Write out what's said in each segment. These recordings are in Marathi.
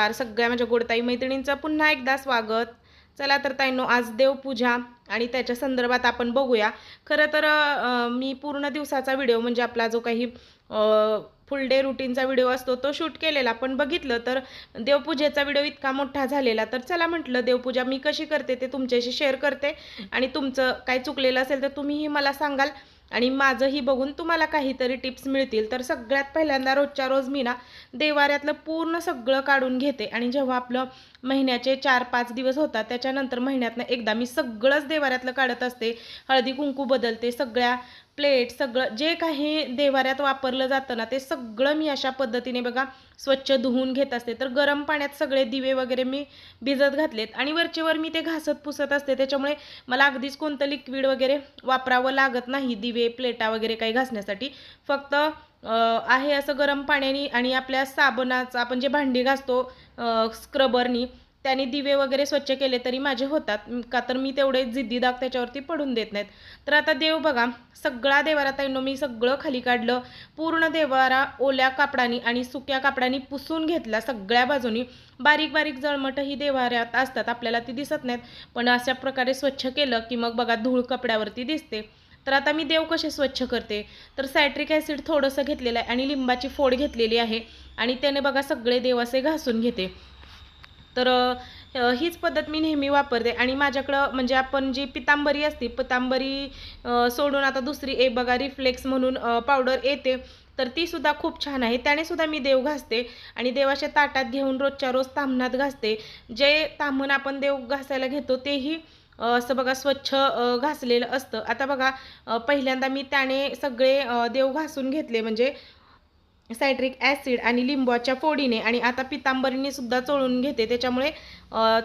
नमस्कार. सगळ्या माझ्या गोडताई मैत्रिणींचं पुन्हा एकदा स्वागत. चला तर ताईनो आज देवपूजा आणि त्याच्या संदर्भात आपण बघूया. खरं तर मी पूर्ण दिवसाचा व्हिडिओ म्हणजे आपला जो काही फुल डे रुटीनचा व्हिडिओ असतो तो शूट केलेला. पण बघितलं तर देवपूजेचा व्हिडिओ इतका मोठा झालेला. तर चला म्हटलं देवपूजा मी कशी करते ते तुमच्याशी शेअर करते. आणि तुमचं काय चुकलेलं असेल तर तुम्हीही मला सांगाल. आणि माझंही बघून तुम्हाला काहीतरी टिप्स मिळतील. तर सगळ्यात पहिल्यांदा रोजच्या रोज मी ना देवाऱ्यातलं पूर्ण सगळं काढून घेते. आणि जेव्हा आपलं महिन्याचे चार पाच दिवस होतात त्याच्यानंतर महिन्यातनं एकदा मी सगळंच देवाऱ्यातलं काढत असते. हळदी कुंकू बदलते सगळ्या प्लेट सगळं जे काही देवाऱ्यात वापरलं जातं ना ते सगळं मी अशा पद्धतीने बघा स्वच्छ धुवून घेत असते. तर गरम पाण्यात सगळे दिवे वगैरे मी भिजत घातलेत आणि वरचेवर मी ते घासत पुसत असते. त्याच्यामुळे मला अगदीच कोणतं लिक्विड वगैरे वापरावं लागत नाही दिवे प्लेटा वगैरे काही घासण्यासाठी. फक्त आहे असं गरम पाण्याने आणि आपल्या साबणाचा आपण जे भांडी घासतो स्क्रबरनी त्याने दिवे वगैरे स्वच्छ केले तरी माझे होतात. का तर मी तेवढे जिद्दी दाग त्याच्यावरती पडून देत नाहीत. तर आता देव बघा सगळा देवारा ताईंनो मी सगळं खाली काढलं. पूर्ण देवारा ओल्या कापडानी आणि सुक्या कापडानी पुसून घेतला सगळ्या बाजूनी. बारीक बारीक जळमटही देवाऱ्यात असतात आपल्याला ती दिसत नाहीत. पण अशा प्रकारे स्वच्छ केलं की मग बघा धूळ कपड्यावरती दिसते. तर आता मी देव कसे स्वच्छ करते? तर सायट्रिक ॲसिड थोडंसं घेतलेलं आहे आणि लिंबाची फोड घेतलेली आहे. आणि त्याने बघा सगळे देव असे घासून घेते. तर हीच पद्धत मी नेहमी वापरते. आणि माझ्याकडं म्हणजे आपण जी पितांबरी असते पितांबरी सोडून आता दुसरी एक बघा रिफ्लेक्स म्हणून पावडर येते तर ती सुद्धा खूप छान आहे. त्याने सुद्धा मी देव घासते आणि देवाच्या ताटात घेऊन रोजच्या रोज ताम्हणात घासते. जे ताम्हण आपण देव घासायला घेतो तेही असं बघा स्वच्छ घासलेलं असतं. आता बघा पहिल्यांदा मी त्याने सगळे देव घासून घेतले. म्हणजे सायट्रिक ॲसिड आणि लिंबाच्या फोडीने आणि आता पितांबरीने सुद्धा चोळून घेते. त्याच्यामुळे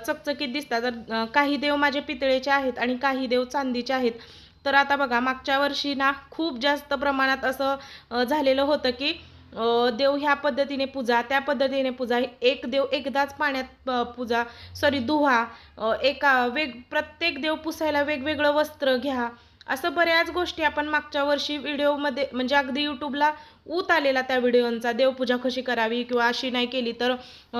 चकचकीत दिसतात. तर काही देव माझे पितळेचे आहेत आणि काही देव चांदीचे आहेत तर आता बघा मागच्या वर्षी ना खूप जास्त प्रमाणात असं झालेलं होतं की देव ह्या पद्धतीने पूजा त्या पद्धतीने पूजा एक देव एकदाच पाण्यात पूजा सॉरी दुहा एका वेग प्रत्येक देव पुसायला वेगवेगळं वस्त्र घ्या. असं बऱ्याच गोष्टी आपण मागच्या वर्षी व्हिडिओमध्ये म्हणजे अगदी यूट्यूबला ऊत आलेला त्या व्हिडिओंचा देवपूजा कशी करावी किंवा अशी नाही केली तर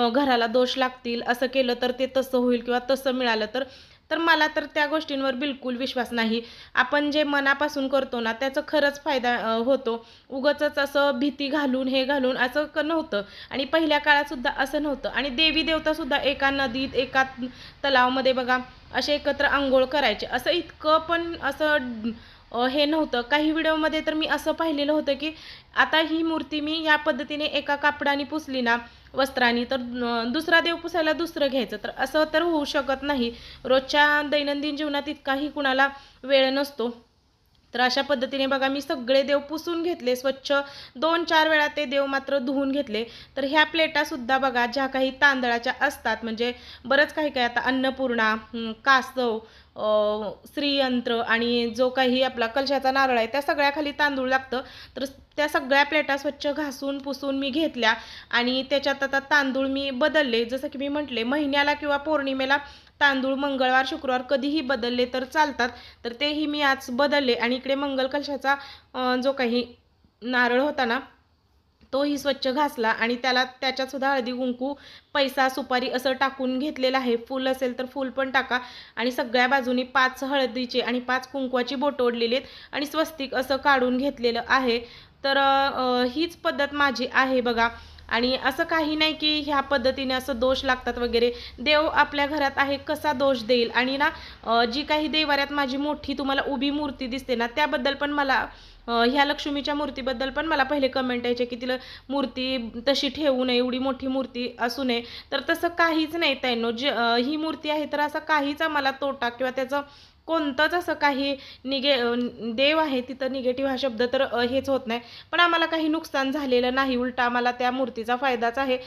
घराला दोष लागतील असं केलं तर ते तसं होईल किंवा तसं मिळालं तर? तर मला तर त्या गोष्टींवर बिलकुल विश्वास नाही. आपण जे मनापासून करतो ना त्याचा खरंच फायदा होतो. उगच असं भीती घालून हे घालून असं क नव्हतं. आणि पहिल्या काळात सुद्धा असं नव्हतं. आणि देवी देवतासुद्धा एका नदीत एका तलावामध्ये बघा असे एकत्र आंघोळ करायचे. असं इतकं पण असं हे नव्हतं. काही व्हिडिओमध्ये तर मी असं पाहिलेलं होतं की आता ही मूर्ती मी या पद्धतीने एका कापडाने पुसली ना वस्त्राने तर दुसरा देव पुसायला दुसरं घ्यायचं. तर असं तर होऊ शकत नाही. रोजच्या दैनंदिन जीवनात इतकाही कुणाला वेळ नसतो. तर अशा पद्धतीने बघा मी सगळे देव पुसून घेतले स्वच्छ दोन चार वेळा ते देव मात्र धुवून घेतले. तर ह्या प्लेटासुद्धा बघा ज्या काही तांदळाच्या असतात म्हणजे बरंच काही काही आता अन्नपूर्णा कासव श्रीयंत्र आणि जो काही आपला कलशाचा नारळ आहे त्या सगळ्याखाली तांदूळ लागतं. तर त्या सगळ्या प्लेटा स्वच्छ घासून पुसून मी घेतल्या आणि त्याच्यात आता तांदूळ मी बदलले. जसं की मी म्हटले महिन्याला किंवा पौर्णिमेला तांदूळ मंगळवार शुक्रवार कधीही बदलले तर चालतात. तर तेही मी आज बदलले आणि इकडे मंगल कलशाचा जो काही नारळ होता ना तोही स्वच्छ घासला आणि त्याला त्याच्यात सुद्धा हळदी कुंकू पैसा सुपारी असं टाकून घेतलेलं आहे. फुल असेल तर फूल पण टाका. आणि सगळ्या बाजूनी पाच हळदीचे आणि पाच कुंकवाची बोट ओढलेली आहेत आणि स्वस्तिक असं काढून घेतलेलं आहे. तर हीच पद्धत माझी आहे बघा. आणि असं काही नाही की ह्या पद्धतीने असं दोष लागतात वगैरे. देव आपल्या घरात आहे कसा दोष देईल? आणि ना जी काही देवाऱ्यात माझी मोठी तुम्हाला उभी मूर्ती दिसते ना त्याबद्दल पण मला ह्या लक्ष्मीच्या मूर्तीबद्दल पण मला पहिले कमेंट यायचे की तिला मूर्ती तशी ठेवू नये एवढी मोठी मूर्ती असू नये. तर तसं काहीच नाही ताईंनो. जे ही मूर्ती आहे तर असा काहीच आम्हाला तोटा किंवा त्याचं कोणतंच असं काही निगे देव आहे तिथं निगेटिव्ह हा शब्द तर हेच होत नाही. पण आम्हाला काही नुकसान झालेलं नाही उलटा आम्हाला त्या मूर्तीचा फायदाच आहे.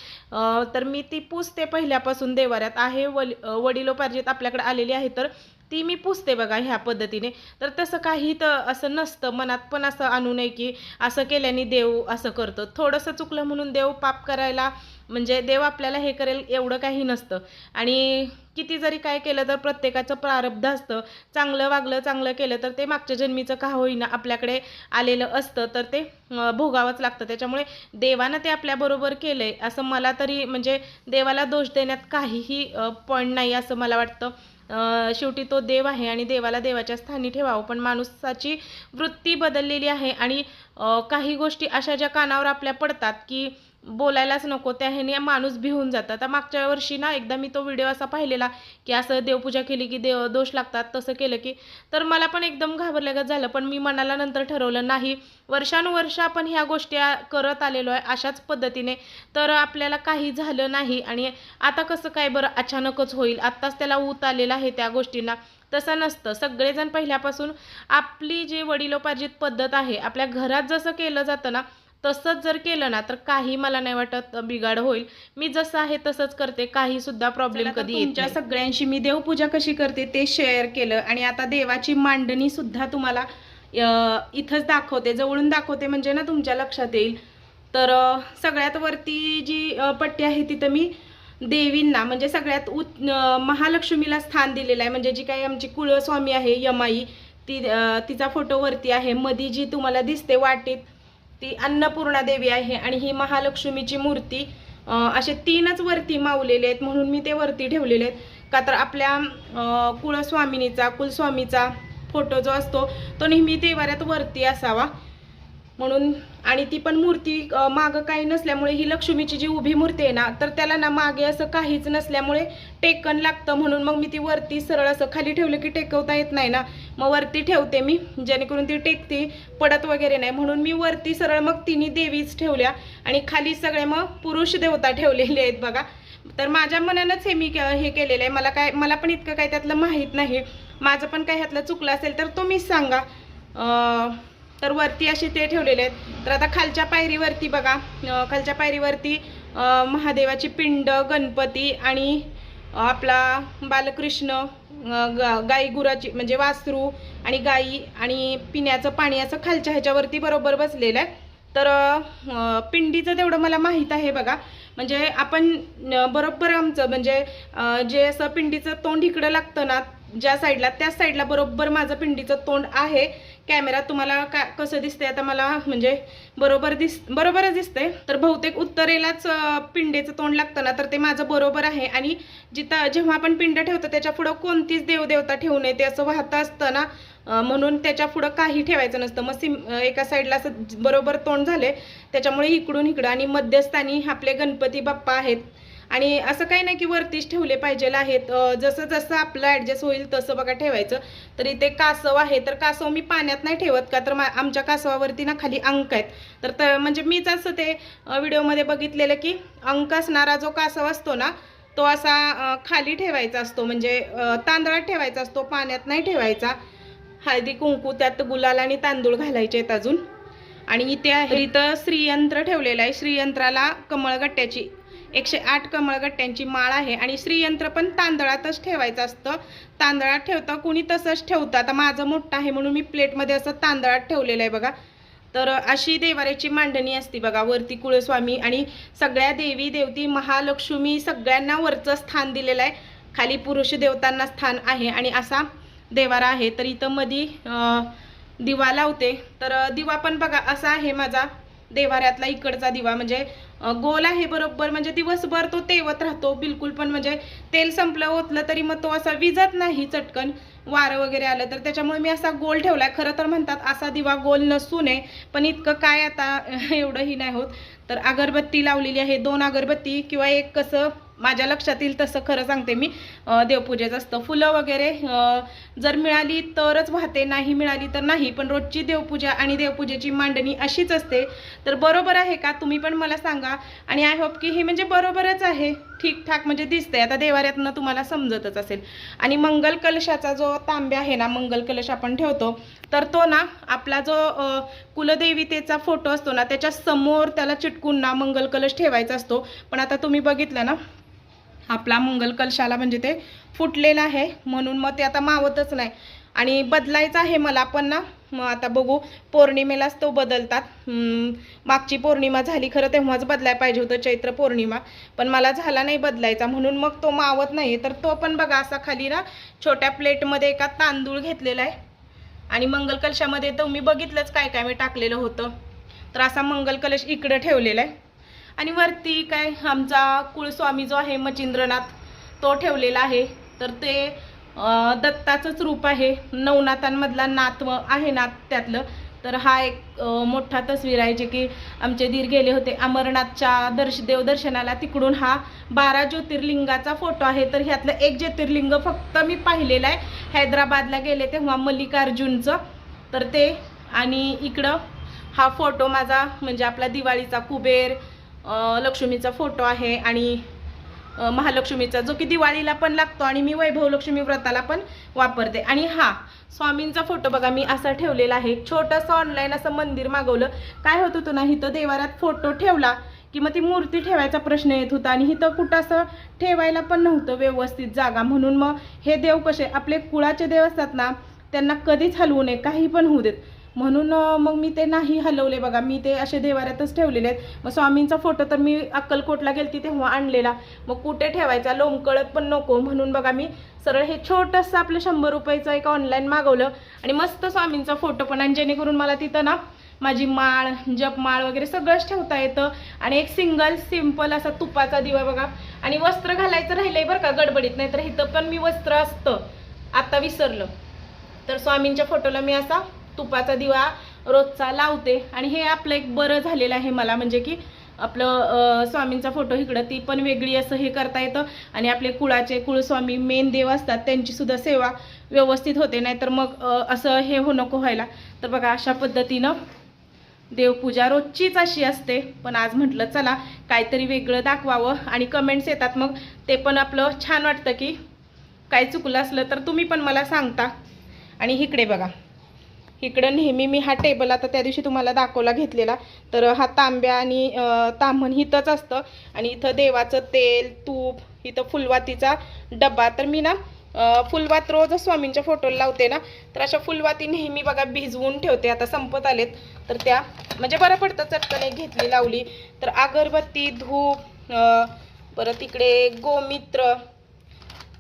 तर मी ती पुसते पहिल्यापासून देवाऱ्यात. आहे वल वडिलोपार्जित आपल्याकडे आलेली आहे तर ती मी पुसते बघा ह्या पद्धतीने. तर तसं काही तर असं नसतं मनात पण असं आणू नये की असं केल्याने देव असं करतो. थोडंसं चुकलं म्हणून देव पाप करायला म्हणजे देव आपल्याला हे करेल एवढं काही नसतं. आणि किती जरी काय केलं तर प्रत्येकाचं प्रारब्ध असतं. चांगलं वागलं चांगलं केलं तर ते मागच्या जन्मीचं का होईना आपल्याकडे आलेलं असतं. तर ते भोगावंच लागतं. त्याच्यामुळे देवानं ते आपल्याबरोबर केलं आहे असं मला तरी म्हणजे देवाला दोष देण्यात काहीही पॉईंट नाही असं मला वाटतं. शेवटी तो देव आहे आणि देवाला देवाच्या स्थानी ठेवावं. पण माणसाची वृत्ती बदललेली आहे आणि काही गोष्टी अशा ज्या कानावर आपल्या पडतात की बोलायलाच नको त्या ह्याने माणूस भिवून जातात. आता मागच्या वर्षी ना एकदा मी तो व्हिडिओ असा पाहिलेला की असं देवपूजा केली की देव दोष लागतात तसं केलं की तर मला पण एकदम घाबरल्यागत झालं. पण मी मनाला नंतर ठरवलं नाही वर्षानुवर्ष आपण ह्या गोष्टी करत आलेलो आहे अशाच पद्धतीने तर आपल्याला काही झालं नाही. आणि आता कसं काय बरं अचानकच होईल. आत्ताच त्याला ऊत आलेला आहे त्या गोष्टींना. तसं नसतं. सगळेजण पहिल्यापासून आपली जी वडिलोपार्जित पद्धत आहे आपल्या घरात जसं केलं जातं ना तसंच जर केलं ना तर काही मला नाही वाटत बिघाड होईल. मी जसं आहे तसंच करते काही सुद्धा प्रॉब्लेम कधी तुमच्या. सगळ्यांशी मी देवपूजा कशी करते ते शेअर केलं आणि आता देवाची मांडणी सुद्धा तुम्हाला इथंच दाखवते जवळून दाखवते म्हणजे ना तुमच्या लक्षात येईल. तर सगळ्यात वरती जी पट्टी आहे तिथं मी देवींना म्हणजे सगळ्यात उत अ, महालक्ष्मीला स्थान दिलेलं आहे. म्हणजे जी काही आमची कुळस्वामी आहे यमाई ती तिचा फोटो वरती आहे. मधी जी तुम्हाला दिसते वाटीत ती अन्नपूर्णा देवी आहे आणि ही महालक्ष्मीची मूर्ती असे तीनच वरती मावलेले आहेत म्हणून मी ते वरती ठेवलेले आहेत. का तर आपल्या कुळस्वामिनीचा कुलस्वामीचा फोटो जो असतो तो नेहमी देवाऱ्यात वरती असावा. म्हणून आणि ती पण मूर्ती मागं काही नसल्यामुळे ही लक्ष्मीची जी उभी मूर्ती आहे ना तर त्याला ना मागे असं काहीच नसल्यामुळे टेकन लागतं म्हणून मग मी ती वरती सरळ असं खाली ठेवलं की टेकवता येत नाही ना. मग वरती ठेवते मी जेणेकरून ती टेकते पडत वगैरे नाही. म्हणून मी वरती सरळ मग तिन्ही देवीच ठेवल्या आणि खाली सगळे मग पुरुष देवता ठेवलेले आहेत बघा. तर माझ्या मनानंच हे मी के- हे केलेलं आहे. मला काय मला पण इतकं काय त्यातलं माहीत नाही. माझं पण काय ह्यातलं चुकलं असेल तर तुम्हीच सांगा. अं, तर वरती असे ते ठेवलेले आहेत. तर आता खालच्या पायरीवरती बघा खालच्या पायरीवरती महादेवाची पिंड गणपती आणि आपला बालकृष्ण गाई गुराची म्हणजे वासरू आणि गाई आणि पिण्याचं पाणी असं खालच्या ह्याच्यावरती बरोबर बसलेलं आहे. तर पिंडीचं तेवढं मला माहीत आहे बघा. म्हणजे आपण बरोबर आमचं म्हणजे जे असं पिंडीचं तोंड इकडं लागतं ना ज्या साईडला त्या साईडला बरोबर माझं पिंडीचं तोंड आहे. कॅमेरा तुम्हाला का कसं दिसते आता मला म्हणजे बरोबर दिस बरोबरच दिसतंय. तर बहुतेक उत्तरेलाच पिंडेचं पिंडीचं तोंड लागतं ना तर ते माझं बरोबर आहे. आणि जिथं जेव्हा आपण पिंड ठेवतो त्याच्या पुढं कोणतीच देवदेवता ठेवू नये. ते असं वाहतं असतं ना. म्हणून त्याच्या पुढं काही ठेवायचं नसतं. मग सिम एका साईडला असं बरोबर तोंड झाले त्याच्यामुळे इकडून इकडं आणि मध्यस्थानी आपले गणपती बाप्पा आहेत. आणि असं काही नाही की वरतीच ठेवले पाहिजे आहेत. जसं जसं आपलं ॲडजस्ट होईल तसं बघा ठेवायचं. तर इथे कासव आहे तर कासव मी पाण्यात नाही ठेवत का? तर मा- आमच्या कासवावरती ना खाली अंक आहेत. तर त म्हणजे मीच असं ते व्हिडिओमध्ये बघितलेलं की अंक असणारा जो कासव असतो ना तो असा खाली ठेवायचा असतो. म्हणजे तांदळात ठेवायचा असतो पाण्यात नाही ठेवायचा. हळदी कुंकू त्यात गुलाल आणि तांदूळ घालायचे आहेत अजून. आणि इथे आहे. इथं श्रीयंत्र ठेवलेलं आहे. श्रीयंत्राला कमळगट्ट्याची एकशे आठ कमळगट्ट्यांची माळ आहे आणि श्रीयंत्र पण तांदळातच ठेवायचं असतं. तांदळात ठेवतं कुणी तसंच ठेवतं. आता माझं मोठं आहे म्हणून मी प्लेटमध्ये असं तांदळात ठेवलेलं आहे बघा. तर अशी देवाऱ्याची मांडणी असते बघा वरती कुळस्वामी आणि सगळ्या देवी देवती महालक्ष्मी सगळ्यांना वरचं स्थान दिलेलं आहे. खाली पुरुष देवतांना स्थान आहे आणि असा देवारा आहे. तर इथं मधी दिवा लावते. तर दिवा पण बघा असा आहे माझा देवाऱ्यातला इकडचा दिवा. म्हणजे गोल आहे बरोबर म्हणजे दिवसभर तो तेवत राहतो बिलकुल पण म्हणजे तेल संपलं ओतलं तरी मग तो असा विजत नाही चटकन वारं वगैरे आलं तर. त्याच्यामुळे मी असा गोल ठेवला आहे खरं तर म्हणतात असा दिवा गोल नसू नये पण इतकं काय आता एवढंही नाही होत. तर अगरबत्ती लावलेली आहे दोन अगरबत्ती किंवा एक कसं माझ्या लक्षात येईल तसं खरं सांगते मी देवपूजेचं असतं. फुलं वगैरे जर मिळाली तरच वाहते नाही मिळाली तर नाही. पण रोजची देवपूजा आणि देवपूजेची मांडणी अशीच असते. तर बरोबर आहे का? तुम्ही पण मला सांगा. आणि आय होप की हे म्हणजे बरोबरच आहे. ठीकठाक म्हणजे दिसतंय. आता देवाऱ्यातनं तुम्हाला समजतच असेल. आणि मंगल कलशाचा जो तांब्या आहे ना मंगल कलश आपण ठेवतो तर तो ना आपला जो कुलदेवितेचा फोटो असतो ना त्याच्यासमोर त्याला चिटकून ना मंगल कलश ठेवायचा असतो. पण आता तुम्ही बघितलं ना आपला मंगल कलशाला म्हणजे ते फुटलेलं आहे. म्हणून मग ते आता मावतच नाही. आणि बदलायचं आहे मला पण ना. मग आता बघू पौर्णिमेलाच तो बदलतात. मागची पौर्णिमा झाली खरं तेव्हाच बदलाय पाहिजे होतं चैत्र पौर्णिमा. पण मला झाला नाही बदलायचा. म्हणून मग तो मावत नाही. तर तो पण बघा असा खाली ना छोट्या प्लेटमध्ये एका तांदूळ घेतलेला आहे. आणि मंगल कलशामध्ये तर मी बघितलंच काय काय मी टाकलेलं होतं. तर असा मंगल कलश इकडं ठेवलेला आहे. आणि वरती काय आमचा कुळस्वामी जो आहे मचिंद्रनाथ तो ठेवलेला आहे. तर ते दत्ताचंच रूप आहे. नवनाथांमधला नाथ आहे नाथ त्यातलं. तर हा एक मोठा तस्वीर आहे जे की आमचे दीर गेले होते. अमरनाथच्या दर्श देवदर्शनाला तिकडून हा बारा ज्योतिर्लिंगाचा फोटो आहे. तर ह्यातलं एक ज्योतिर्लिंग फक्त मी पाहिलेलं आहे. हैदराबादला गेले तेव्हा मल्लिकार्जुनचं. तर ते आणि इकडं हा फोटो माझा म्हणजे आपला दिवाळीचा कुबेर लक्ष्मीचा फोटो आहे आणि महालक्ष्मीचा जो की दिवाळीला पण लागतो आणि मी वैभव लक्ष्मी व्रताला पण वापरते. आणि हा स्वामींचा फोटो बघा मी असा ठेवलेला आहे. छोटंसं ऑनलाईन असं मंदिर मागवलं. काय होत होतं ना इथं देवारात फोटो ठेवला की मग ती मूर्ती ठेवायचा प्रश्न येत होता आणि इथं कुठं असं ठेवायला पण नव्हतं व्यवस्थित जागा. म्हणून मग हे देव कसे आपले कुळाचे देव असतात ना त्यांना कधीच हलवू नये काही पण होऊ देत. म्हणून मग मी ते नाही हलवले बघा. मी ते असे देवाऱ्यातच ठेवलेले आहेत. मग स्वामींचा फोटो तर मी अक्कलकोटला गेलती तेव्हा आणलेला. मग कुठे ठेवायचा? लोंबकळत पण नको. म्हणून बघा मी सरळ हे छोटंसं आपलं शंभर रुपयाचं एक ऑनलाईन मागवलं. आणि मस्त स्वामींचा फोटो पण. आणि जेणेकरून मला तिथं ना माझी माळ जपमाळ वगैरे सगळंच ठेवता येतं. आणि एक सिंगल सिंपल असा तुपाचा दिवा बघा. आणि वस्त्र घालायचं राहिलंय बरं का गडबडीत. नाही तर इथं पण मी वस्त्र असतं. आता विसरलं. तर स्वामींच्या फोटोला मी असा तुपाचा दिवा रोजचा लावते. आणि हे आपलं एक बरं झालेलं आहे मला म्हणजे की आपलं स्वामींचा फोटो इकडं ती पण वेगळी असं हे करता येतं. आणि आपले कुळाचे कुळस्वामी मेन देव असतात त्यांची सुद्धा सेवा व्यवस्थित होते. नाहीतर मग असं हे हो नको व्हायला. तर बघा अशा पद्धतीनं देवपूजा रोजचीच अशी असते. पण आज म्हटलं चला काहीतरी वेगळं दाखवावं. आणि कमेंट्स येतात मग. ते पण आपलं छान वाटतं की काय चुकलं असलं तर तुम्ही पण मला सांगता. आणि इकडे बघा. इकडं नेहमी मी हा टेबल आता त्या दिवशी तुम्हाला दाखवला घेतलेला. तर हा तांब्या आणि तांबण इथंच असतं. आणि इथं देवाचं तेल तूप इथं फुलवातीचा डब्बा. तर मी ना फुलवात रोज स्वामींच्या फोटोला लावते ना तर अशा फुलवाती नेहमी बघा भिजवून ठेवते. आता संपत आलेत. तर त्या म्हणजे बरं पडतं चटकन एक घेतली लावली. तर अगरबत्ती धूप परत इकडे गोमित्र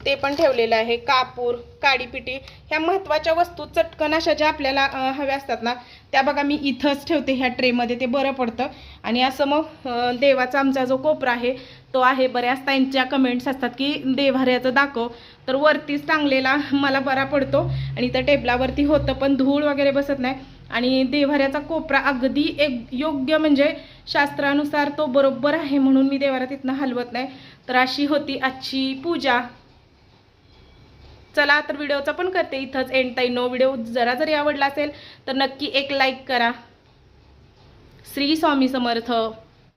ते पण ठेवलेलं आहे. कापूर काडीपिटी ह्या महत्त्वाच्या वस्तू चटकन अशा ज्या आपल्याला हव्या असतात ना त्या बघा मी इथंच ठेवते ह्या ट्रेमध्ये ते बरं पडतं. आणि असं मग देवाचा आमचा जो कोपरा आहे तो आहे बऱ्याच त्यांच्या कमेंट्स असतात की देवाऱ्याचं दाखव. तर वरतीच टांगलेला मला बरा पडतो. आणि त्या टेबलावरती होतं पण धूळ वगैरे बसत नाही. आणि देवाऱ्याचा कोपरा अगदी एक योग्य म्हणजे शास्त्रानुसार तो बरोबर आहे म्हणून मी देवाऱ्यात तिथनं हलवत नाही. तर अशी होती आजची पूजा. चला तर व्हिडिओचा पण करते इथंच एंड ताई नो व्हिडिओ जरा जरी आवडला असेल तर नक्की एक लाईक करा. श्री स्वामी समर्थ.